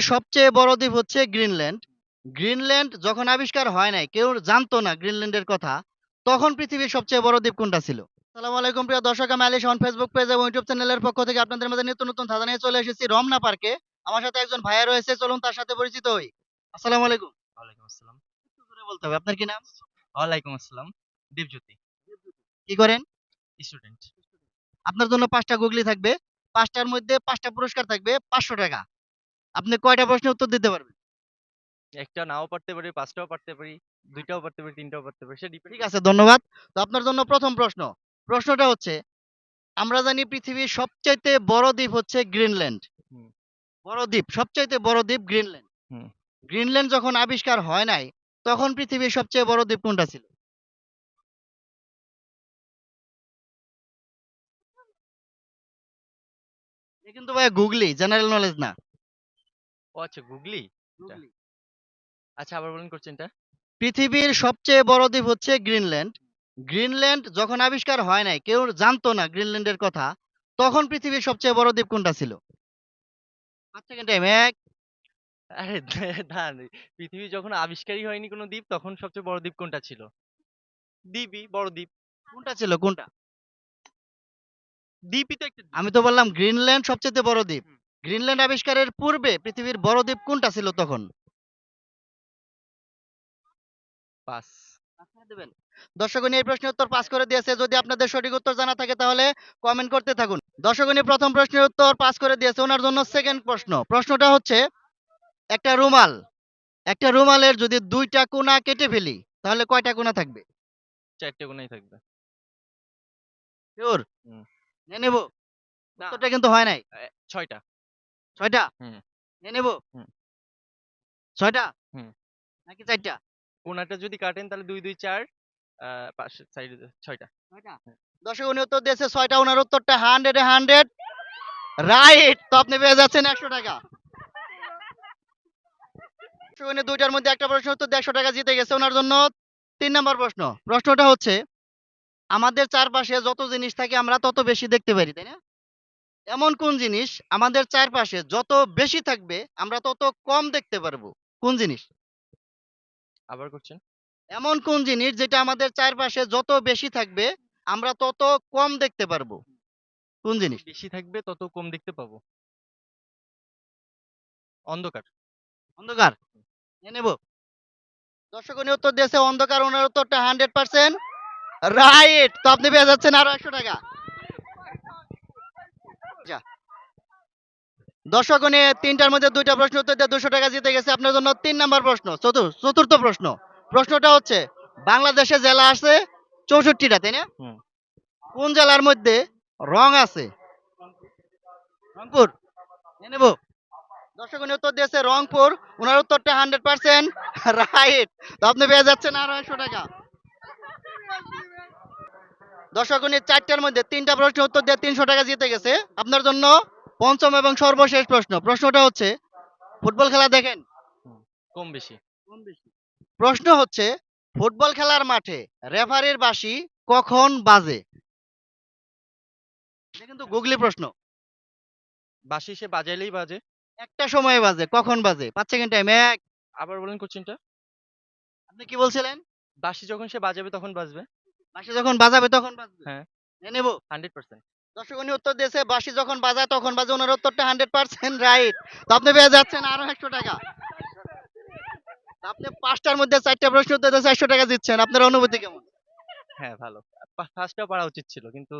পৃথিবীর সবচেয়ে বড় দ্বীপ হচ্ছে গ্রিনল্যান্ড। গ্রিনল্যান্ড যখন আবিষ্কার হয় নাই কেউ জানতো না গ্রিনল্যান্ডের কথা তখন পৃথিবীর সবচেয়ে বড় দ্বীপ কোনটা ছিল? আসসালামু আলাইকুম প্রিয় দর্শক আমি আলিশ অন ফেসবুক পেজ এবং ইউটিউব চ্যানেলের পক্ষ থেকে আপনাদের মাঝে নিত্য নতুন ধাঁধা নিয়ে চলে এসেছি রমনা পার্কে আমার সাথে একজন ভাইয়া রয়েছে চলুন তার সাথে পরিচিত হই। আসসালামু আলাইকুম। ওয়ালাইকুম আসসালাম। বলতে হবে আপনার কি নাম? ওয়ালাইকুম আসসালাম দীপজ্যোতি। কি করেন? স্টুডেন্ট আপনার জন্য পাঁচটা গুগলি থাকবে পাঁচটার মধ্যে পাঁচটা পুরস্কার থাকবে পাঁচশো টাকা। আপনি কয়টা প্রশ্নের উত্তর দিতে পারবেন? একটা নাও পারতে পারি পাঁচটাও পারতে পারি দুইটাও পারতে পারি তিনটাও পারতে পারি সে ডিপেন্ড ঠিক আছে ধন্যবাদ। তো আপনার জন্য প্রথম প্রশ্ন। প্রশ্নটা হচ্ছে আমরা জানি পৃথিবীর সবচাইতে বড় দ্বীপ হচ্ছে গ্রিনল্যান্ড। বড় দ্বীপ সবচাইতে বড় দ্বীপ গ্রিনল্যান্ড। গ্রিনল্যান্ড যখন আবিষ্কার হয় নাই তখন পৃথিবীর সবচেয়ে বড় দ্বীপ কোনটা ছিল? কিন্তু ভাই গুগলি জেনারেল নলেজ না। ও আচ্ছা গুগলি? আচ্ছা। আবার বলুন কোশ্চেনটা। পৃথিবীর সবচেয়ে বড় দ্বীপ হচ্ছে গ্রিনল্যান্ড। গ্রিনল্যান্ড যখন আবিষ্কার হয় নাই কেউ জানতো না গ্রিনল্যান্ডের কথা তখন পৃথিবীর সবচেয়ে বড় দ্বীপ কোনটা ছিল? পাঁচ সেকেন্ড টাইম এক। আরে দাঁড়ান পৃথিবী যখন আবিষ্কারই হয়নি কোনো দ্বীপ তখন সবচেয়ে বড় দ্বীপ কোনটা ছিল? দ্বীপই বড় দ্বীপ। কোনটা ছিল কোনটা? দ্বীপই তো একটা আমি তো বললাম গ্রিনল্যান্ড সবচেয়ে বড় দ্বীপ। গ্রিনল্যান্ড আবিষ্কারের পূর্বে পৃথিবীর বড় দ্বীপ কোনটা ছিল তখন? পাস। দেবেন। দর্শকগণ এই প্রশ্নের উত্তর পাস করে দিয়েছে। যদি আপনাদের সঠিক উত্তর জানা থাকে তাহলে কমেন্ট করতে থাকুন। দর্শকগণ প্রথম প্রশ্নের উত্তর পাস করে দিয়েছে ওনার জন্য সেকেন্ড প্রশ্ন। প্রশ্নটা হচ্ছে একটা রুমাল একটা রুমালের যদি দুইটা কোণা কেটে ফেলি তাহলে কয়টা কোণা থাকবে? চারটে কোনাই থাকবে। শিওর নিয়ে নেব। উত্তরটা কিন্তু হয় নাই। ছয়টা। ছয়টা? নিয়ে নেব। ছয়টা? নাকি চারটা? কোনাটা যদি কাটেন তাহলে দুই দুই চার পাশে সাইডে ছয়টা। দর্শক উনি উত্তর দিয়েছে ছয়টা ওনার উত্তরটা হান্ড্রেড হান্ড্রেড রাইট তো আপনি পেয়ে যাচ্ছেন একশো টাকা। উনি দুইটার মধ্যে একটা প্রশ্ন উত্তর একশো টাকা জিতে গেছে ওনার জন্য। তিন নম্বর প্রশ্ন। প্রশ্নটা হচ্ছে আমাদের চারপাশে যত জিনিস থাকে আমরা তত বেশি দেখতে পারি তাই না? এমন কোন জিনিস আমাদের চারপাশে যত বেশি থাকবে আমরা তত কম দেখতে পারব? কোন জিনিস? আবার করছেন এমন কোন জিনিস যেটা আমাদের চারপাশে যত বেশি থাকবে আমরা তত কম দেখতে পারব? কোন জিনিস? বেশি থাকবে তত কম দেখতে পাবো। অন্ধকার। অন্ধকার? নেব। দর্শক উনি উত্তর দিয়েছে অন্ধকার ওনার উত্তরটা হান্ড্রেড পার্সেন্ট রাইট তো আপনি পেয়ে যাচ্ছেন আরও একশো টাকা। যা। দর্শক তিনটার মধ্যে দুইটা প্রশ্ন উত্তর দিয়ে দুশো টাকা জিতে গেছে। আপনার জন্য তিন নাম্বার প্রশ্ন চতুর্থ প্রশ্ন। প্রশ্নটা হচ্ছে বাংলাদেশে জেলা আছে চৌষট্টিটা তাই না? কোন জেলার মধ্যে রং আছে? রংপুর। নেব। দর্শক উনি উত্তর দিয়েছে রংপুর। ওনার উত্তরটা হান্ড্রেড পার্সেন্ট রাইট তো আপনি পেয়ে যাচ্ছেন আরও একশো টাকা। দর্শক উনি চারটার মধ্যে তিনটা প্রশ্নের উত্তর দিয়ে তিনশো টাকা জিতে গেছে। আপনার জন্য পঞ্চম এবং সর্বশেষ প্রশ্ন। প্রশ্নটা হচ্ছে ফুটবল খেলা দেখেন? কম বেশি। প্রশ্ন হচ্ছে ফুটবল খেলার মাঠে রেফারির বাঁশি কখন বাজে? এটা কিন্তু গুগলি প্রশ্ন। বাসি সে বাজাইলেই বাজে। একটা সময় বাজে কখন বাজে? পাঁচ সেকেন্ড টাইম এক। আবার বলেন কোশ্চেনটা আপনি কি বলছিলেন? বাসি যখন সে বাজাবে তখন বাজবে। বাঁশি যখন বাজাবে তখন বাজবে। হ্যাঁ। নেব। Hundred percent. দর্শক উনি উত্তর দিয়েছে বাঁশি যখন বাজায় তখন বাজে। ওনার উত্তরটা হান্ড্রেড পার্সেন্ট রাইট তো আপনি পেয়ে যাচ্ছেন আরও একশো টাকা। আপনি পাঁচটার মধ্যে চারটা প্রশ্ন উত্তর দিয়ে চারশো টাকা দিচ্ছেন। আপনার অনুভূতি কেমন? হ্যাঁ ভালো। ফার্স্টটা পড়া উচিত ছিল কিন্তু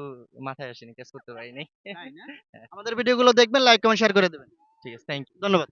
মাথায় আসেনি ক্যাচ করতে পারিনি। আমাদের ভিডিওগুলো দেখবেন লাইক কমেন্ট শেয়ার করে দেবেন। ঠিক আছে থ্যাংক ইউ ধন্যবাদ।